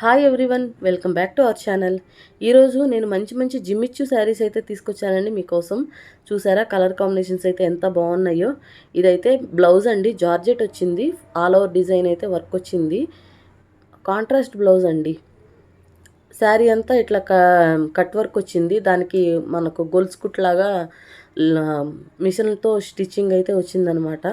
Hi everyone welcome back to our channel ఈరోజు నేను మంచి మంచి జిమ్మిచ్చు శారీస్ అయితే తీసుకొచ్చానండి మీకోసం. చూసారా కలర్ కాంబినేషన్స్ అయితే ఎంత బాగున్నాయో. ఇదైతే బ్లౌజ్ అండి జార్జెట్ వచ్చింది ఆల్ ఓవర్ డిజైన్ అయితే వర్క్ వచ్చింది. కాంట్రాస్ట్ బ్లౌజ్ అండి. శారీ అంతా ఇట్లా కట్ వర్క్ వచ్చింది. దానికి మనకు గొలుసు కుట్లాగా మిషన్తో స్టిచ్చింగ్ అయితే వచ్చిందనమాట.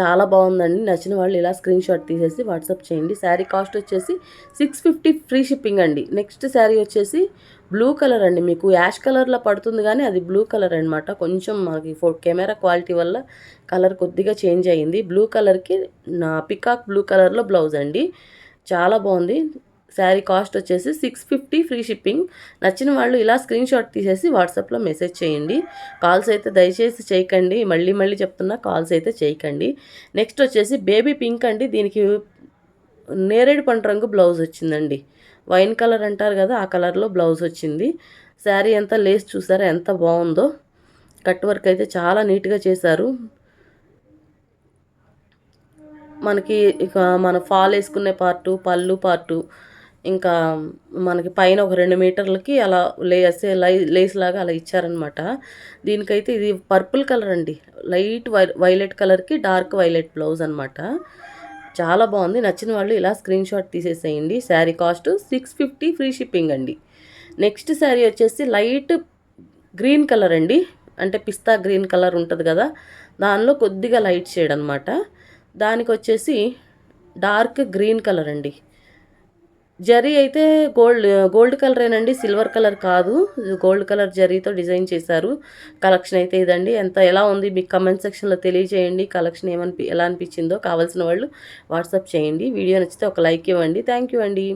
చాలా బాగుందండి. నచ్చిన వాళ్ళు ఇలా స్క్రీన్ షాట్ తీసేసి వాట్సాప్ చేయండి. శారీ కాస్ట్ వచ్చేసి సిక్స్ ఫిఫ్టీ ఫ్రీ షిప్పింగ్ అండి. నెక్స్ట్ శారీ వచ్చేసి బ్లూ కలర్ అండి. మీకు యాష్ కలర్లో పడుతుంది కానీ అది బ్లూ కలర్ అనమాట కొంచెం మనకి ఫో కెమెరా క్వాలిటీ వల్ల కలర్ కొద్దిగా చేంజ్ అయ్యింది. బ్లూ కలర్కి నా పికాక్ బ్లూ కలర్లో బ్లౌజ్ అండి. చాలా బాగుంది. శారీ కాస్ట్ వచ్చేసి సిక్స్ ఫిఫ్టీ ఫ్రీ షిప్పింగ్. నచ్చిన వాళ్ళు ఇలా స్క్రీన్ షాట్ తీసేసి వాట్సాప్లో మెసేజ్ చేయండి. కాల్స్ అయితే దయచేసి చేయకండి. మళ్ళీ మళ్ళీ చెప్తున్నా కాల్స్ అయితే చేయకండి. నెక్స్ట్ వచ్చేసి బేబీ పింక్ అండి. దీనికి నేరేడు పంట రంగు బ్లౌజ్ వచ్చిందండి. వైన్ కలర్ అంటారు కదా ఆ కలర్లో బ్లౌజ్ వచ్చింది. శారీ అంతా లేస్ చూసారా ఎంత బాగుందో. కట్ వర్క్ అయితే చాలా నీట్గా చేశారు. మనకి ఇక మన ఫాల్ వేసుకునే పార్టు పళ్ళు పార్టు ఇంకా మనకి పైన ఒక రెండు మీటర్లకి అలా లేసే లై లేస్ లాగా అలా ఇచ్చారనమాట దీనికైతే ఇది పర్పుల్ కలర్ అండి. లైట్ వై వైలెట్ కలర్కి డార్క్ వైలెట్ బ్లౌజ్ అనమాట చాలా బాగుంది. నచ్చిన వాళ్ళు ఇలా స్క్రీన్ షాట్ తీసేసేయండి. Sari cost six fifty free shipping అండి. నెక్స్ట్ శారీ వచ్చేసి లైట్ గ్రీన్ కలర్ అండి. అంటే పిస్తా గ్రీన్ కలర్ ఉంటుంది కదా దానిలో కొద్దిగా లైట్ షేడ్ అనమాట దానికి వచ్చేసి డార్క్ గ్రీన్ కలర్ అండి. జరీ అయితే గోల్డ్ గోల్డ్ కలరేనండి సిల్వర్ కలర్ కాదు. గోల్డ్ కలర్ జరీతో డిజైన్ చేశారు. కలెక్షన్ అయితే ఇదండి. ఎంత ఎలా ఉంది మీకు కమెంట్ సెక్షన్లో తెలియజేయండి. కలెక్షన్ ఏమనిపి ఎలా అనిపించిందో కావాల్సిన వాళ్ళు వాట్సాప్ చేయండి. వీడియో నచ్చితే ఒక లైక్ ఇవ్వండి. థ్యాంక్ యూ అండి.